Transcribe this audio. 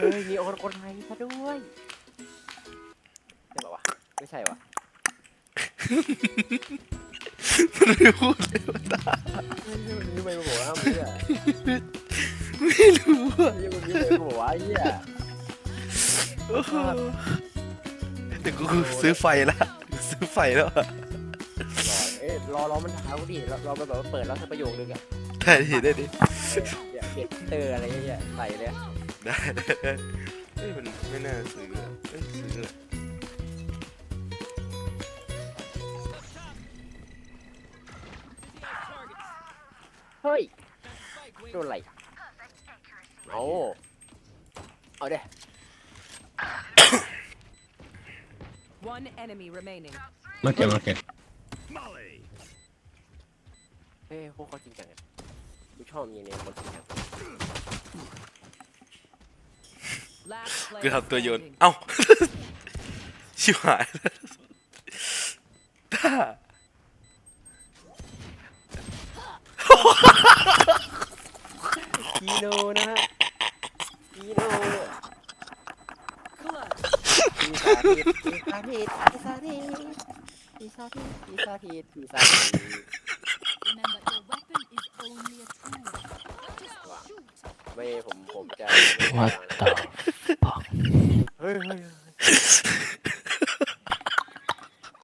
เอ้ยมีคนคนไทยซะด้วยใช่ปะวะไม่ใช่วะมันไม่พูดเลยว่าตาทำไมมาบอกว่าเหี้ยไม่รู้อะเหี้ยมึงนี่เลยมาบอกว่าเหี้ยโอ้โหแต่กูซื้อไฟละซื้อไฟแล้วอะรอเอ้ยรอรอมันถามกูดิรอรอมันแบบว่าเปิดแล้วสักประโยคนึงอะได้ดิได้ดิเดี๋ยวเก็บเตอร์อะไรเงี้ยใส่เลยอะ ได้ได้ได้เฮ้ยมันไม่น่าซื้ออะเอ้ยซื้อเลยเฮ้ย โดนอะไรอะเอาเอาเด้ One enemy remaining. Market, market. เฮ้ยพวกเขาจริงจังอะกูชอบมีเนี่ยคนจริงจัง คือ player ทำตัวโยน standing. เอ้า ชิบหายแล้วต้าคีโนนะฮะคีโน Clutch. ปีศาจปีศาจปีศาจปีศาจปีศาจปีศาจ ไม่ผมผมจะ What the fuck